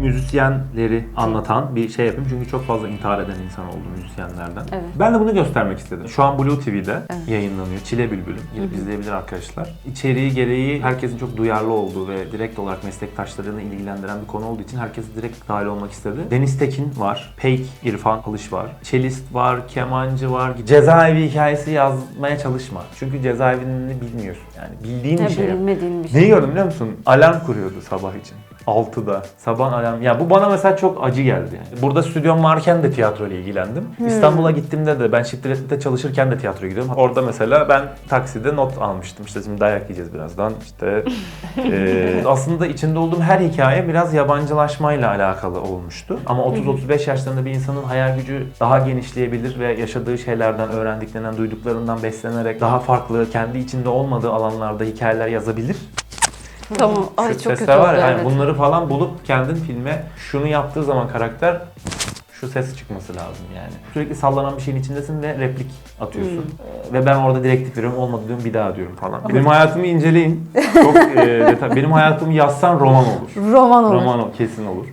müzisyenleri anlatan bir şey yapayım. Çünkü çok fazla intihar eden insan oldu müzisyenlerden. Evet. Ben de bunu göstermek istedim. Şu an Blue TV'de Evet. yayınlanıyor. Çile Bülbülüm. Gidip izleyebilir arkadaşlar. İçeriği gereği herkesin çok duyarlı olduğu ve direkt olarak meslektaşlarını ilgilendiren bir konu olduğu için herkes direkt dahil olmak istedi. Deniz Tekin var. Peyk İrfan Alış var. Çelist var. Kemancı var. Cezaevi hikayesi yazmaya çalışma. Çünkü cezaevini bilmiyorsun. Yani bildiğin bir Ne şey. bilmediğin bir şey. Neyi gördüm biliyor musun? Alarm kuruyordu sabah için. 6'da. Sabah alarm. Ya bu bana mesela çok acı geldi yani. Burada stüdyom varken de tiyatro ile ilgilendim. İstanbul'a gittiğimde de ben Şiftiretli'de çalışırken de tiyatro gidiyorum. Orada mesela ben takside not almıştım. İşte şimdi dayak yiyeceğiz birazdan. İşte eee, aslında içinde olduğum her hikaye biraz yabancılaşmayla alakalı olmuştu. Ama 30-35 yaşlarında bir insanın hayal gücü daha genişleyebilir ve yaşadığı şeylerden, öğrendiklerinden, duyduklarından beslenerek daha farklı, kendi içinde olmadığı alanlarda hikayeler yazabilir. Tamam. Ay çok kötü sesler var oldu ya, yani evet. bunları falan bulup kendin filme şunu yaptığı zaman karakter şu ses çıkması lazım yani. Sürekli sallanan bir şeyin içindesin ve replik atıyorsun. Hmm. Ee, Ve ben orada direktif veriyorum. Olmadı diyorum bir daha diyorum falan. Benim hayatımı inceleyin. Çok e, detay- Benim hayatımı yazsan roman olur. Roman olur. Roman kesin olur.